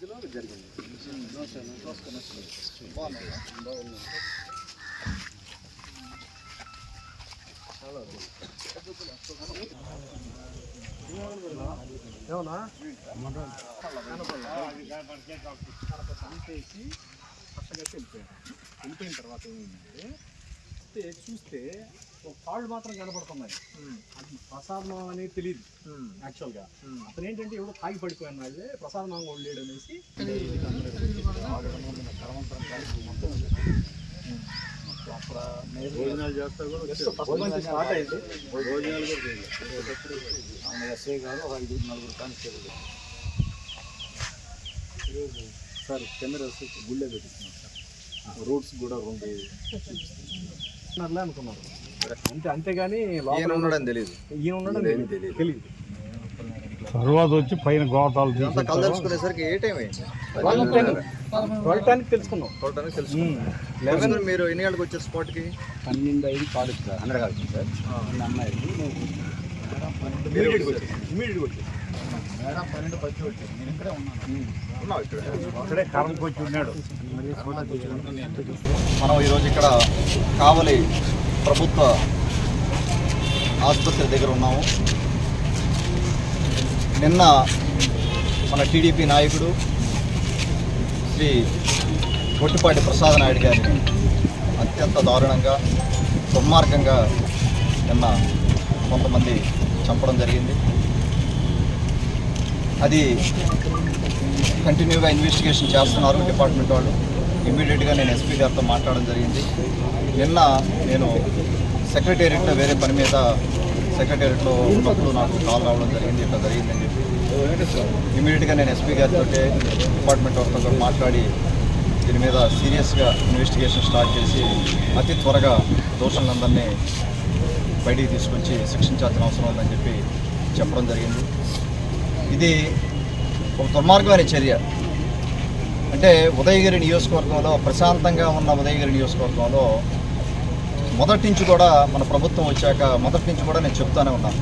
మధ్యలో జరిగింది. ఏమన్నా? చంపేసి పచ్చగట్టి వెళ్ళిపోయాడు వెళ్ళిపోయిన తర్వాత ఏమైందంటే చూస్తే చూస్తే ఒక కాళ్ళు మాత్రం కనపడుతున్నాయి అది ప్రసాదం అనేది తెలియదు యాక్చువల్గా అతను ఏంటంటే ఎవడో తాగి పడిపోయిన వాళ్ళే ప్రసాదం వాళ్ళు లేడు అనేసి భోజనాలు చేస్తా కూడా స్టార్ట్ అయింది. భోజనాలు కూడా చేయలేదు. ఆమె ఎస్ఐ గారు ఒక ఐదు నలుగురు కానిస్టేబుల్ ఈరోజు సార్ కెమెరాస్ గుళ్ళే పెట్టిస్తున్నాం సార్. రూట్స్ కూడా రెండు అట్లా అనుకున్నారు అంతే అంతేగాని లోపల ఉన్నాడని తెలియదు ఈయన ఉండడం తెలియదు తెలియదు తర్వాత వచ్చి పైన గోతాలు ఇదంతా కలదలుచుకునేసరికి ఏ టైం అయింది? ట్వెల్వ్ తెలుసుకున్నాం. చూడటానికి తెలుసు లెవెన్ మీరు ఎన్ని గంటలకు వచ్చారు స్పాట్కి? పన్నెండు ఐదు college sir. Hundred college sir. అమ్మాయి ఇమీడియట్గా వచ్చేసి ఇమీడియట్గా వచ్చేసి మనం ఈరోజు ఇక్కడ కావలి ప్రభుత్వ ఆసుపత్రి దగ్గర ఉన్నాము. నిన్న మన టీడీపీ నాయకుడు శ్రీ గొట్టిపాటి ప్రసాద్ నాయుడు గారిని అత్యంత దారుణంగా దుర్మార్గంగా నిన్న కొంతమంది చంపడం జరిగింది. అది కంటిన్యూగా ఇన్వెస్టిగేషన్ చేస్తున్నారు డిపార్ట్మెంట్ వాళ్ళు. ఇమ్మీడియట్గా నేను ఎస్పీ గారితో మాట్లాడడం జరిగింది. నిన్న నేను సెక్రటేరియట్లో వేరే పని మీద సెక్రటేరియట్లో ఉన్నప్పుడు నాకు కాల్ రావడం జరిగింది ఇట్లా జరిగిందని చెప్పి. ఇమీడియట్గా నేను ఎస్పీ గారితో డిపార్ట్మెంట్ వాళ్ళతో కూడా మాట్లాడి దీని మీద సీరియస్గా ఇన్వెస్టిగేషన్ స్టార్ట్ చేసి అతి త్వరగా దోషులందరినీ బయటికి తీసుకొచ్చి శిక్షించాల్సిన అవసరం ఉందని చెప్పి చెప్పడం జరిగింది. ఇది ఒక దుర్మార్గమైన చర్య. అంటే ఉదయగిరి నియోజకవర్గంలో ప్రశాంతంగా ఉన్న ఉదయగిరి నియోజకవర్గంలో మొదటి నుంచి కూడా మన ప్రభుత్వం వచ్చాక మొదటి నుంచి కూడా నేను చెప్తానే ఉన్నాను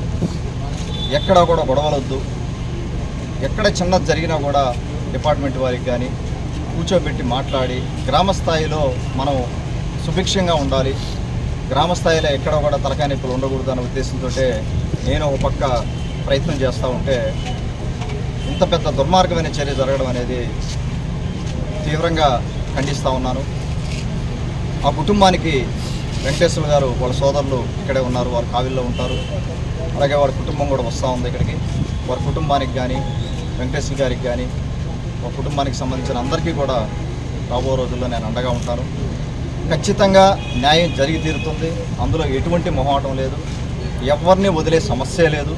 ఎక్కడ కూడా గొడవలొద్దు. ఎక్కడ చిన్నది జరిగినా కూడా డిపార్ట్మెంట్ వారికి కానీ కూర్చోబెట్టి మాట్లాడి గ్రామ స్థాయిలో మనం సుభిక్షంగా ఉండాలి. గ్రామ స్థాయిలో ఎక్కడ కూడా తలకాయ నొప్పులు ఉండకూడదు అనే ఉద్దేశంతో నేను ఒక పక్క ప్రయత్నం చేస్తూ ఉంటే ఇంత పెద్ద దుర్మార్గమైన చర్య జరగడం అనేది తీవ్రంగా ఖండిస్తూ ఉన్నాను. ఆ కుటుంబానికి వెంకటేశ్వర గారు వాళ్ళ సోదరులు ఇక్కడే ఉన్నారు వారు కావిల్లో ఉంటారు. అలాగే వాళ్ళ కుటుంబం కూడా వస్తూ ఉంది ఇక్కడికి. వారి కుటుంబానికి కానీ వెంకటేశ్వర గారికి కానీ వారి కుటుంబానికి సంబంధించిన అందరికీ కూడా రాబో రోజుల్లో నేను అండగా ఉంటాను. ఖచ్చితంగా న్యాయం జరిగి తీరుతుంది. అందులో ఎటువంటి మొహమాటం లేదు. ఎవరిని వదిలే సమస్య లేదు.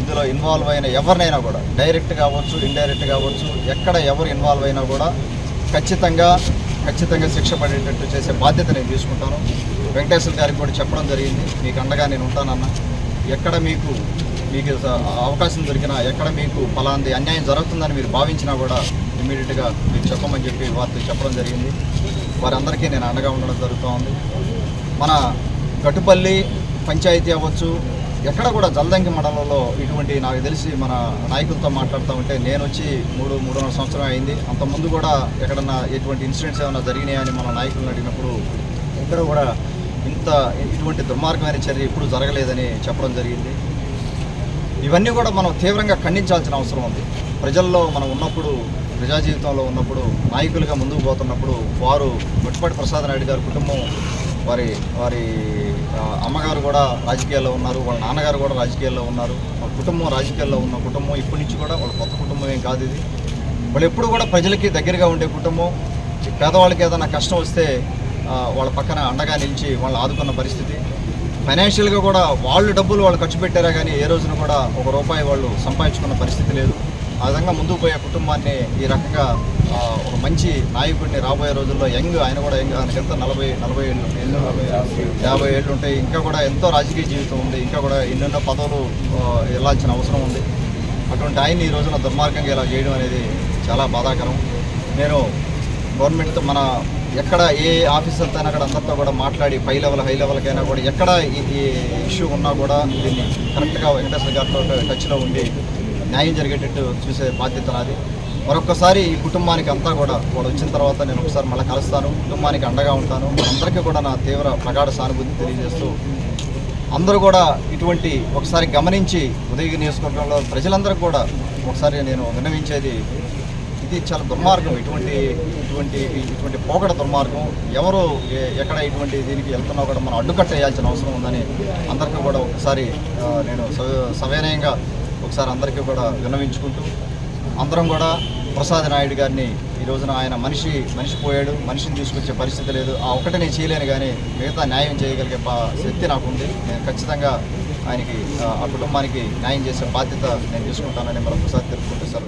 ఇందులో ఇన్వాల్వ్ అయిన ఎవరినైనా కూడా డైరెక్ట్ కావచ్చు ఇండైరెక్ట్ కావచ్చు ఎక్కడ ఎవరు ఇన్వాల్వ్ అయినా కూడా ఖచ్చితంగా ఖచ్చితంగా శిక్ష పడేటట్టు చేసే బాధ్యత నేను తీసుకుంటాను. వెంకటేశ్వర గారికి కూడా చెప్పడం జరిగింది. మీకు అండగా నేను ఉంటానన్న. ఎక్కడ మీకు మీకు అవకాశం దొరికినా ఎక్కడ మీకు ఫలాంది అన్యాయం జరుగుతుందని మీరు భావించినా కూడా ఇమీడియట్గా మీరు చెప్పమని చెప్పి వారితో చెప్పడం జరిగింది. వారందరికీ నేను అండగా ఉండడం జరుగుతూ ఉంది మన గటుపల్లి పంచాయతీ అవ్వచ్చు ఎక్కడ కూడా జల్దంకి మండలంలో ఇటువంటి నాకు తెలిసి మన నాయకులతో మాట్లాడుతూ ఉంటే నేను వచ్చి మూడు మూడున్నర సంవత్సరం అయింది. అంతకుముందు కూడా ఎక్కడన్నా ఎటువంటి ఇన్సిడెంట్స్ ఏమైనా జరిగినాయని మన నాయకులను అడిగినప్పుడు ఎక్కడ కూడా ఇంత ఇటువంటి దుర్మార్గమైన చర్య ఎప్పుడు జరగలేదని చెప్పడం జరిగింది. ఇవన్నీ కూడా మనం తీవ్రంగా ఖండించాల్సిన అవసరం ఉంది. ప్రజల్లో మనం ఉన్నప్పుడు ప్రజా జీవితంలో ఉన్నప్పుడు నాయకులుగా ముందుకు పోతున్నప్పుడు వారు గొట్టిపాటి ప్రసాద్ నాయుడు గారి కుటుంబం వారి వారి అమ్మగారు కూడా రాజకీయాల్లో ఉన్నారు వాళ్ళ నాన్నగారు కూడా రాజకీయాల్లో ఉన్నారు వాళ్ళ కుటుంబం రాజకీయాల్లో ఉన్న కుటుంబం ఇప్పటి నుంచి కూడా వాళ్ళ కొత్త కుటుంబం ఏం కాదు ఇది. వాళ్ళు ఎప్పుడు కూడా ప్రజలకి దగ్గరగా ఉండే కుటుంబం. పేదవాళ్ళకి ఏదైనా కష్టం వస్తే వాళ్ళ పక్కన అండగా నిలిచి వాళ్ళని ఆదుకున్న పరిస్థితి. ఫైనాన్షియల్గా కూడా వాళ్ళు డబ్బులు వాళ్ళు ఖర్చు పెట్టారా కానీ ఏ రోజున కూడా ఒక రూపాయి వాళ్ళు సంపాదించుకున్న పరిస్థితి లేదు. ఆ విధంగా ముందుకు పోయే కుటుంబాన్ని ఈ రకంగా ఒక మంచి నాయకుడిని రాబోయే రోజుల్లో యంగ్ ఆయన కూడా యంగ్ ఆయనకి ఎంత? నలభై నలభై ఏళ్ళు ఏళ్ళు యాభై ఏళ్ళు ఉంటాయి. ఇంకా కూడా ఎంతో రాజకీయ జీవితం ఉంది. ఇంకా కూడా ఎన్నెన్నో పదవులు వెళ్ళాల్సిన అవసరం ఉంది. అటువంటి ఆయన్ని ఈ రోజున దుర్మార్గంగా ఇలా చేయడం అనేది చాలా బాధాకరం. నేను గవర్నమెంట్తో మన ఎక్కడ ఏ ఆఫీసర్తో అయినా అక్కడ అందరితో కూడా మాట్లాడి పై లెవెల్ హై లెవెల్కైనా కూడా ఎక్కడ ఈ- ఈ ఇష్యూ ఉన్నా కూడా దీన్ని కరెక్ట్గా వెంకటేశ్వర గారితో టచ్లో ఉండి న్యాయం జరిగేటట్టు చూసే బాధ్యత నాది. మరొకసారి ఈ కుటుంబానికి అంతా కూడా వాడు వచ్చిన తర్వాత నేను ఒకసారి మళ్ళీ కలుస్తాను. కుటుంబానికి అండగా ఉంటాను. అందరికీ కూడా నా తీవ్ర ప్రగాఢ సానుభూతి తెలియజేస్తూ అందరూ కూడా ఇటువంటి ఒకసారి గమనించి ఉదయగిరి నియోజకవర్గంలో ప్రజలందరూ కూడా ఒకసారి నేను విన్నవించేది ఇది చాలా దుర్మార్గం. ఇటువంటి ఇటువంటి ఇటువంటి పోకడ దుర్మార్గం. ఎవరు ఎక్కడ ఇటువంటి దీనికి వెళ్తున్నా కూడా మనం అడ్డుకట్ట వేయాల్సిన అవసరం ఉందని అందరికీ కూడా ఒకసారి నేను స- సవినయంగా ఒకసారి అందరికీ కూడా విన్నవించుకుంటూ అందరం కూడా ప్రసాద్ నాయుడు గారిని ఈ రోజున ఆయన మనిషి మనిషి పోయాడు మనిషిని తీసుకొచ్చే పరిస్థితి లేదు. ఆ ఒకటి నేను చేయలేను కానీ మిగతా న్యాయం చేయగలిగే శక్తి నాకుంది. నేను ఖచ్చితంగా ఆయనకి ఆ, ఆ కుటుంబానికి న్యాయం చేసే బాధ్యత నేను తీసుకుంటానని మరొకసారి తెలుపుకుంటూ సార్